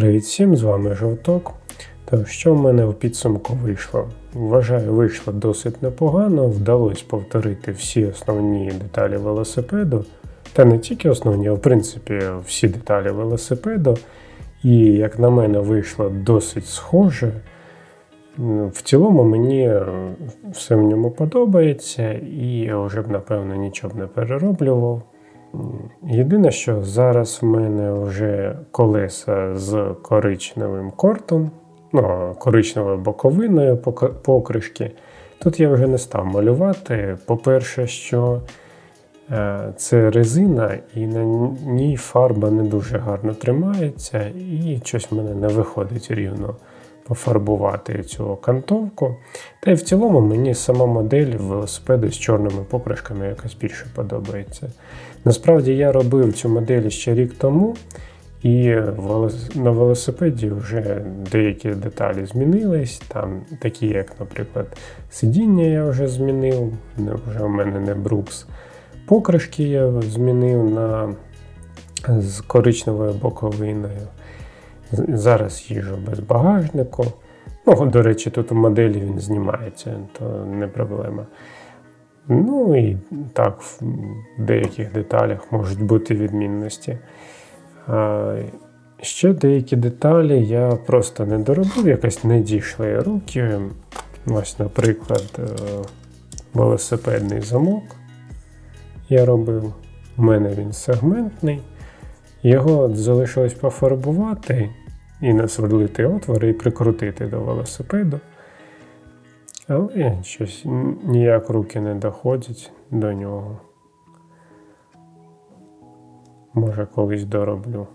Привіт всім, з вами Жовток. То що в мене в підсумку вийшло? Вважаю, вийшло досить непогано, вдалося повторити всі основні деталі велосипеду, та не тільки основні, а в принципі всі деталі велосипеду. І, як на мене, вийшло досить схоже. В цілому мені все в ньому подобається, і я вже б, напевно, нічого не перероблював. Єдине, що зараз в мене вже колеса з коричневим кортом, ну, коричневою боковиною покришки. Тут я вже не став малювати. По-перше, що е, це резина, і на ній фарба не дуже гарно тримається, і щось в мене не виходить рівно пофарбувати цю окантовку. Та й в цілому мені сама модель велосипеду з чорними покришками якось більше подобається. Насправді я робив цю модель ще рік тому, і на велосипеді вже деякі деталі змінились. Там такі, як, наприклад, сидіння я вже змінив, вже в мене не Брукс. Покришки я змінив на з коричневою боковиною. Зараз їжу без багажнику. Ну, до речі, тут у моделі він знімається, то не проблема. Ну і так, в деяких деталях можуть бути відмінності. А, ще деякі деталі я просто не доробив, якось не дійшли руки. Ось, наприклад, е, велосипедний замок я робив. У мене він сегментний. Його залишилось пофарбувати і насверлити отвори і прикрутити до велосипеду. Але щось ніяк руки не доходять до нього. Може, колись дороблю.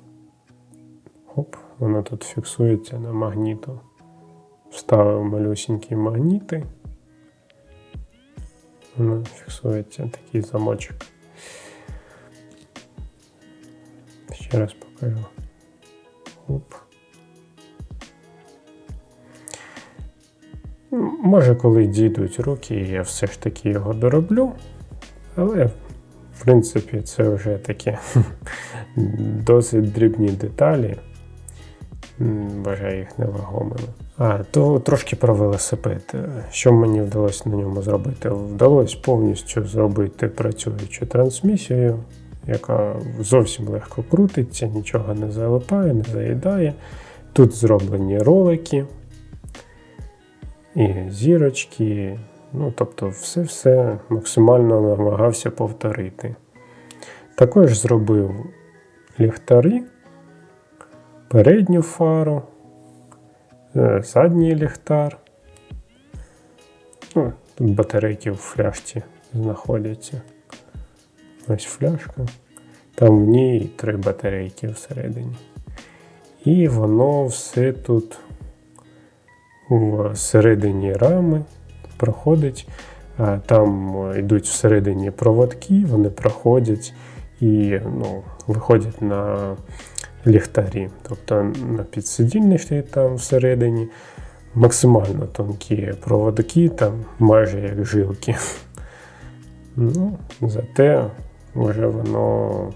Хоп, воно тут фіксується на магніту. Вставив малюсінькі магніти. Воно фіксується такий замочок. Ще раз покажу. Хоп. Може, коли дійдуть руки, я все ж таки його дороблю. Але, в принципі, це вже такі досить дрібні деталі. Вважаю їх невагомими. А, то трошки про велосипед. Що мені вдалося на ньому зробити? Вдалося повністю зробити працюючу трансмісію, яка зовсім легко крутиться, нічого не залипає, не заїдає. Тут зроблені ролики і зірочки. Ну, тобто, все-все максимально намагався повторити. Також зробив ліхтарі, передню фару, е, задній ліхтар. Ну, тут батарейки в фляжці знаходяться. Ось фляжка. Там в ній три батарейки всередині. І воно все тут всередині рами проходить. А Там е, йдуть всередині проводки, вони проходять і ну, виходять на ліхтарі. Тобто на підсидільничний там всередині максимально тонкі проводки, там майже як жилки. Ну, зате вже воно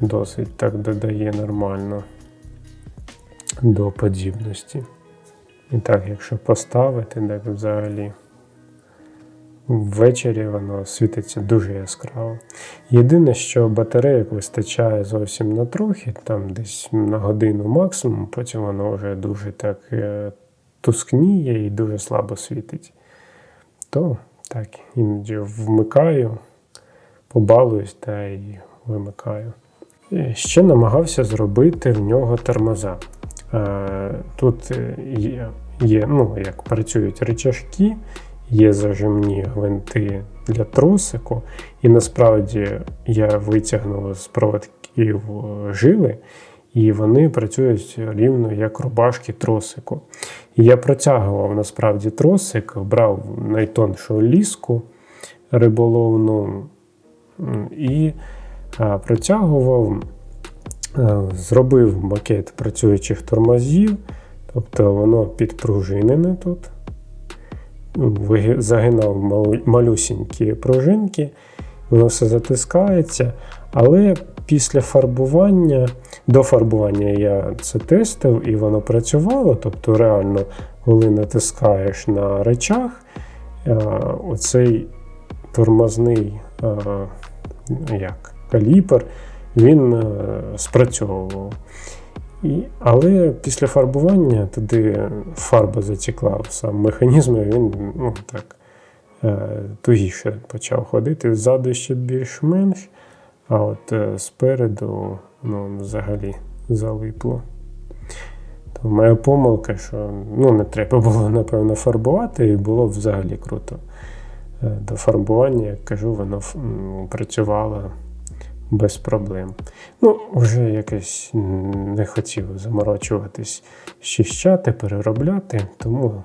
досить так додає нормально до подібності. І так, якщо поставити, так взагалі ввечері воно світиться дуже яскраво. Єдине, що батарейок вистачає зовсім на трохи, там десь на годину максимум, потім воно вже дуже так е, тускніє і дуже слабо світить. То так, іноді вмикаю, побалуюсь та й вимикаю. Ще намагався зробити в нього тормоза. Е, Тут е, є, є ну, як працюють речашки, є зажимні гвинти для тросику, і насправді я витягнув з проводків е, жили, і вони працюють рівно як рубашки тросику. І я протягував насправді тросик, брав найтоншу ліску риболовну і а, протягував. Е, Зробив макет працюючих тормозів, тобто воно підпружинене тут. Загинав малюсінькі пружинки, воно все затискається, Але після фарбування, до фарбування я це тестив і воно працювало. Тобто, реально, коли натискаєш на речах, е, оцей тормозний е, як, каліпер, він е, спрацьовував. І, але після фарбування туди фарба затікла в сам механізм, і він ну, так, е, тугіше почав ходити. Ззаду ще більш-менш, а от е, спереду ну, взагалі залипло. То моя помилка, що ну, не треба було, напевно, фарбувати, і було взагалі круто. До фарбування, як кажу, воно працювало без проблем. Ну, вже якось не хотів заморочуватись, щищати, переробляти, тому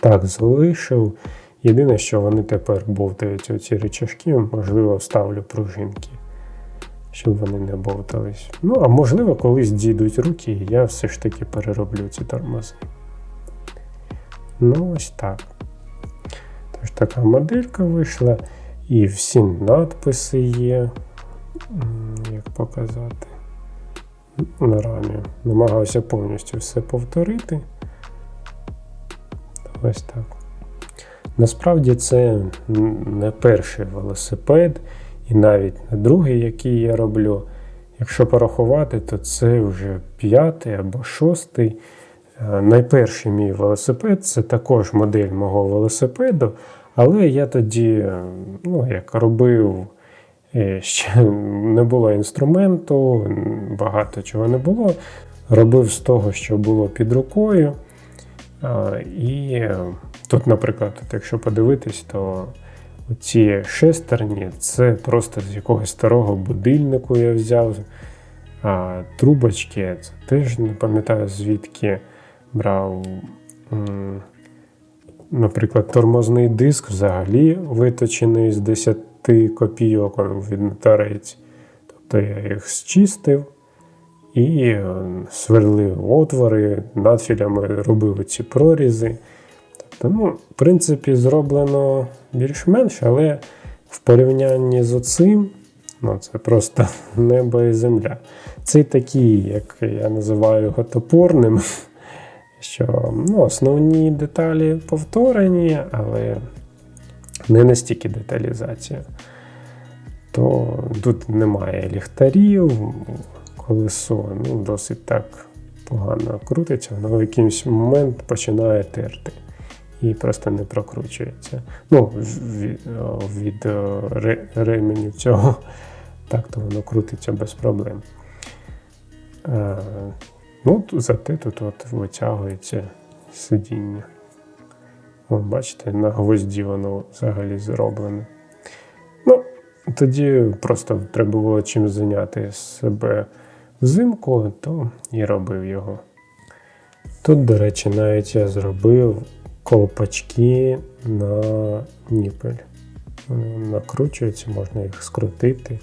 так залишив. Єдине, що вони тепер бовтаються оці речашки, можливо, вставлю пружинки, щоб вони не бовтались. Ну, а можливо, колись дійдуть руки, і я все ж таки перероблю ці тормози. Ну, ось так. Тож така моделька вийшла, і всі надписи є. Як показати? На рамі. Намагався повністю все повторити. Ось так. Насправді це не перший велосипед, і навіть не другий, який я роблю. Якщо порахувати, то це вже п'ятий або шостий. Е, Найперший мій велосипед це також модель мого велосипеду, але я тоді е, ну, як робив, ще не було інструменту, багато чого не було. Робив з того, що було під рукою. І тут, наприклад, якщо подивитись, то ці шестерні це просто з якогось старого будильнику я взяв. А трубочки, це теж не пам'ятаю звідки брав. Наприклад, тормозний диск взагалі виточений з 10 копійок від нотарець. Тобто я їх зчистив і е, сверлив отвори, надфілями робив ці прорізи. Тобто, ну, в принципі, зроблено більш-менш, але в порівнянні з оцим, ну, це просто небо і земля. Цей такий, як я називаю його топорним, що ну, основні деталі повторені, але не настільки деталізація. То тут немає ліхтарів, колесо ну, досить так погано крутиться, воно в якийсь момент починає терти і просто не прокручується. Ну, від, від ременю цього, так то воно крутиться без проблем. Е, Ну, зате тут от витягується сидіння. От, бачите, на гвозді воно взагалі зроблене. Ну, тоді просто треба було чим зайняти себе взимку, то і робив його. Тут, до речі, навіть я зробив колпачки на ніпель. Вони накручуються, можна їх скрутити.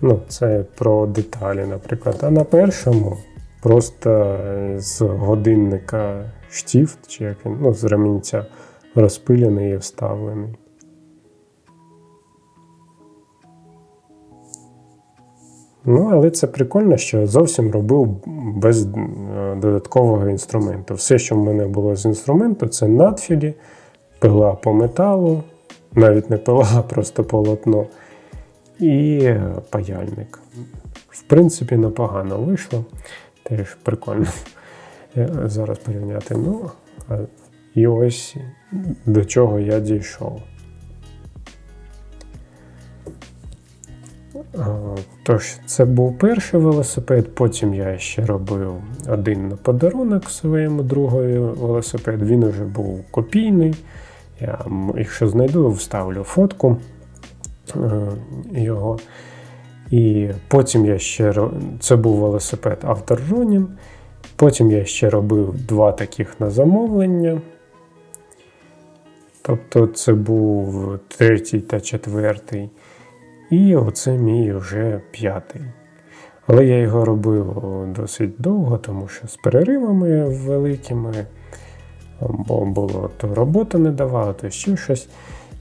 Ну, це про деталі, наприклад. А на першому просто з годинника штіфт, чи як він, ну, з ремінця розпилений і вставлений. Ну, але це прикольно, що зовсім робив без е, додаткового інструменту. Все, що в мене було з інструменту, це надфілі, пила по металу, навіть не пила, а просто полотно, і е, паяльник. В принципі, непогано вийшло. Теж прикольно зараз порівняти. Ну, і ось до чого я дійшов. Тож, це був перший велосипед, потім я ще робив один на подарунок своєму другові велосипед. Він вже був копійний. Я, якщо знайду, вставлю фотку е, його. І потім я ще це був велосипед Автор Ронін. Потім я ще робив два таких на замовлення. Тобто це був третій та четвертий. І оце мій вже п'ятий. Але я його робив досить довго, тому що з переривами великими, бо було то робота не давала, то ще щось.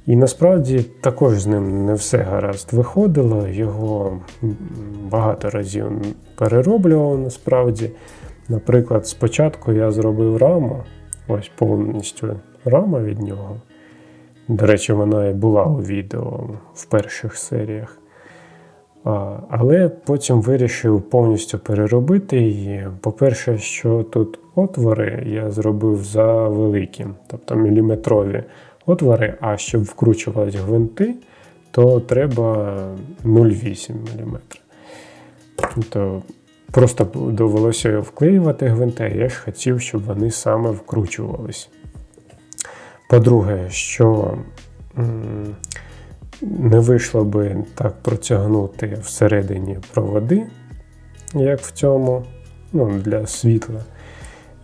І насправді також з ним не все гаразд виходило. Його багато разів перероблював насправді. Наприклад, спочатку я зробив раму, ось повністю рама від нього. До речі, вона і була у відео в перших серіях. Але потім вирішив повністю переробити її. По-перше, що тут отвори я зробив за великі, тобто міліметрові отвори, а щоб вкручувати гвинти, то треба 0,8 мм. То просто довелося вклеювати гвинти, я ж хотів, щоб вони саме вкручувались. По-друге, що не вийшло би так протягнути всередині проводи, як в цьому, ну, для світла.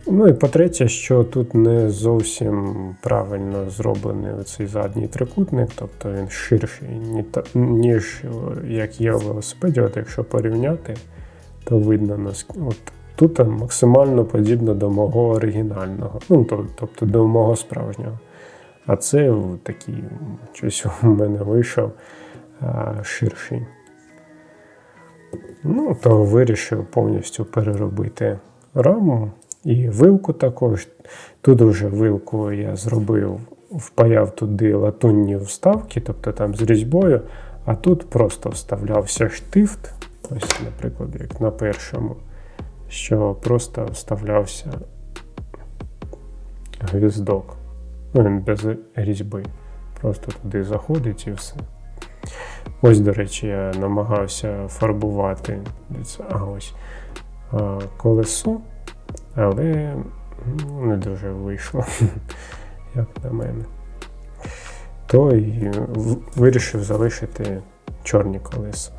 Ну і по-третє, що тут не зовсім правильно зроблений цей задній трикутник, тобто він ширший, ніж як є у велосипеді. От якщо порівняти, то видно наскільки. Тут максимально подібно до мого оригінального, ну то- тобто до мого справжнього. А це такий щось у мене вийшов а, ширший. Ну, то вирішив повністю переробити раму і вилку також. Тут вже вилку я зробив, впаяв туди латунні вставки, тобто там з різьбою, а тут просто вставлявся штифт, ось, наприклад, як на першому, що просто вставлявся гвіздок. Ну, він без різьби. Просто туди заходить і все. Ось, до речі, я намагався фарбувати? А, ось, колесо, але ну, не дуже вийшло, як на мене. То і вирішив залишити чорні колеса.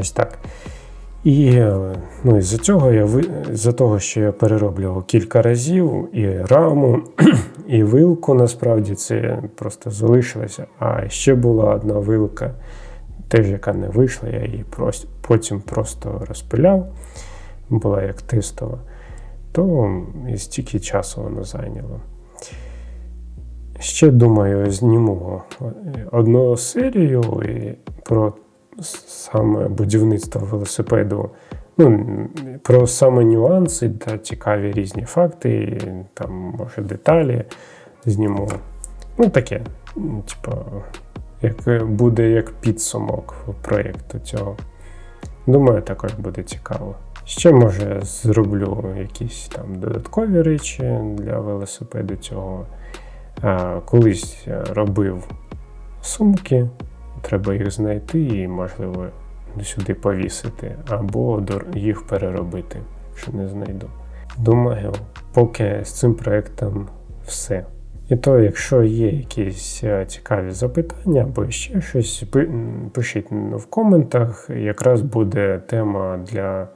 Ось так. І е, ну, із-за цього я з-за того, що я перероблював кілька разів і раму, і вилку, насправді це просто залишилося. А ще була одна вилка, теж яка не вийшла, я її потім просто розпиляв, була як тестова, то і стільки часу воно зайняло. Ще думаю, зніму одну серію і про саме будівництво велосипеду. Ну, про саме нюанси та цікаві різні факти, там, може, деталі зніму. Ну, таке, типу, як буде як підсумок проєкту цього. Думаю, також буде цікаво. Ще, може, зроблю якісь там додаткові речі для велосипеду цього. А, колись е, робив сумки, треба їх знайти і, можливо, сюди повісити, або їх переробити, якщо не знайду. Думаю, поки з цим проєктом все. І то, якщо є якісь е, цікаві запитання або ще щось, пишіть в коментах. Якраз буде тема для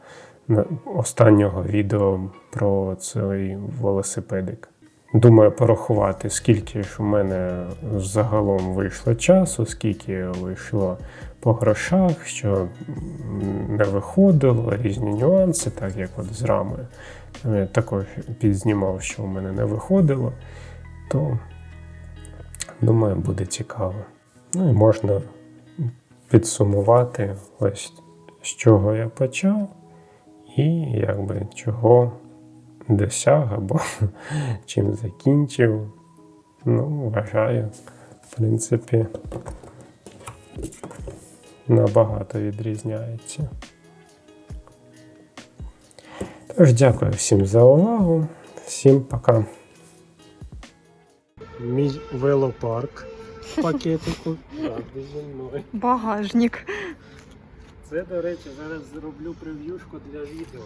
останнього відео про цей велосипедик. Думаю, порахувати, скільки ж у мене загалом вийшло часу, скільки вийшло по грошах, що не виходило, різні нюанси, так як от з рамою. Я також підзнімав, що у мене не виходило, то думаю, буде цікаво. Ну і можна підсумувати, ось з чого я почав, і якби чого досяг або чим закінчив. Ну, вважаю, в принципі, набагато відрізняється. Тож, дякую всім за увагу. Всім пока. Мій велопарк в пакетику. Завжди зі мною. Багажник. Це, до речі, зараз зроблю прев'юшку для відео.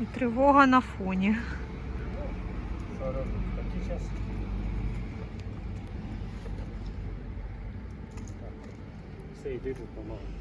І тривога на фоні. Все, йди допомагай.